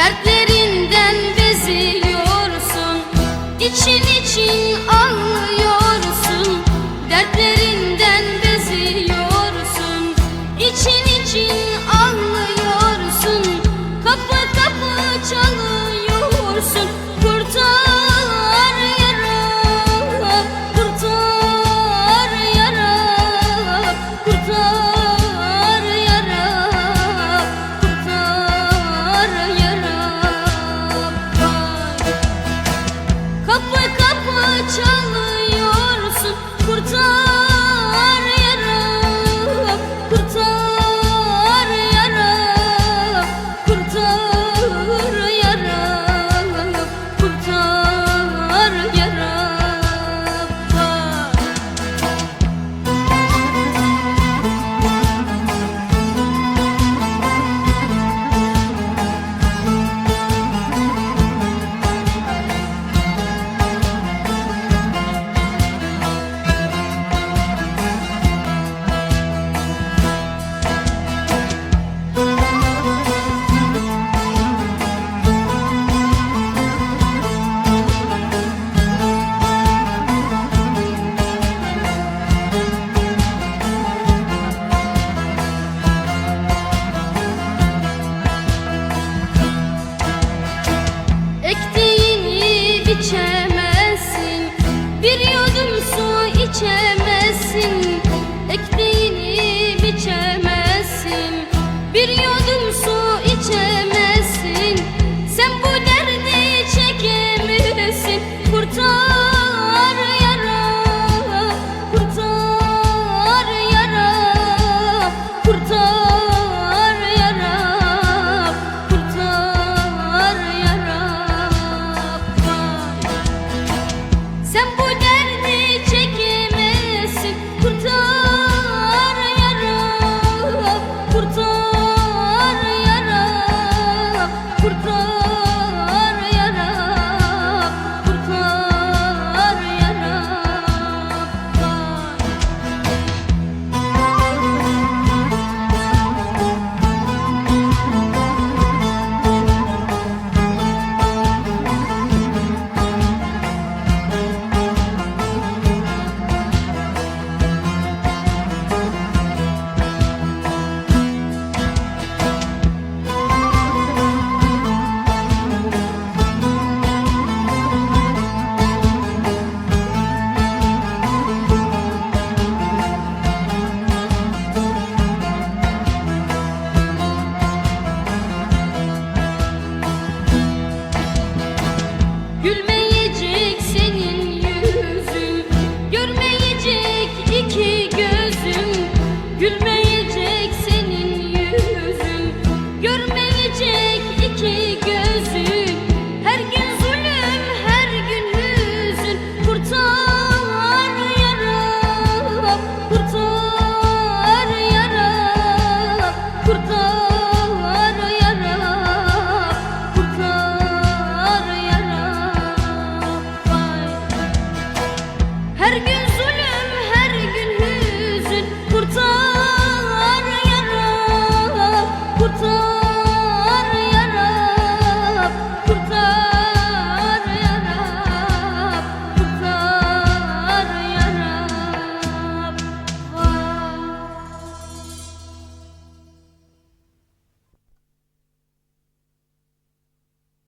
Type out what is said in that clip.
Dertlerinden beziliyorsun İçin için ağlıyorsun içemezsin Bir yudum su içemezsin could die. her gün